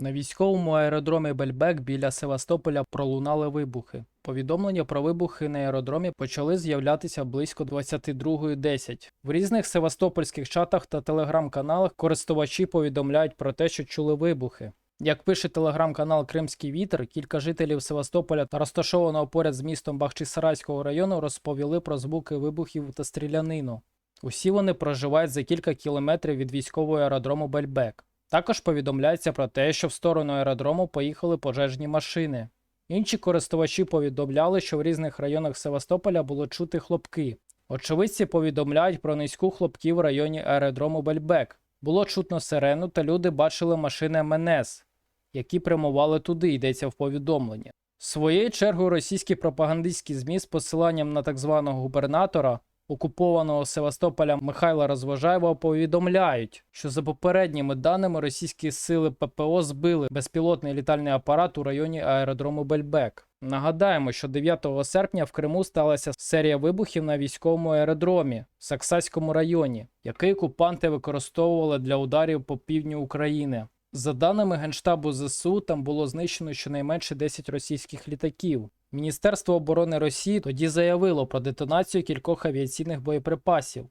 На військовому аеродромі Бельбек біля Севастополя пролунали вибухи. Повідомлення про вибухи на аеродромі почали з'являтися близько 22.10. В різних севастопольських чатах та телеграм-каналах користувачі повідомляють про те, що чули вибухи. Як пише телеграм-канал Кримський вітер, кілька жителів Севастополя та розташованого поряд з містом Бахчисарайського району розповіли про звуки вибухів та стрілянину. Усі вони проживають за кілька кілометрів від військового аеродрому Бельбек. Також повідомляється про те, що в сторону аеродрому поїхали пожежні машини. Інші користувачі повідомляли, що в різних районах Севастополя було чути хлопки. Очевидці повідомляють про низьку хлопків в районі аеродрому Бельбек. Було чутно сирену, та люди бачили машини МНС, які прямували туди, йдеться в повідомленні. В Своєю чергою російські пропагандистські ЗМІ з посиланням на так званого губернатора окупованого Севастополя Михайла Розважаєва повідомляють, що за попередніми даними російські сили ППО збили безпілотний літальний апарат у районі аеродрому Бельбек. Нагадаємо, що 9 серпня в Криму сталася серія вибухів на військовому аеродромі в Саксайському районі, який окупанти використовували для ударів по півдню України. За даними Генштабу ЗСУ, там було знищено щонайменше 10 російських літаків. Міністерство оборони Росії тоді заявило про детонацію кількох авіаційних боєприпасів.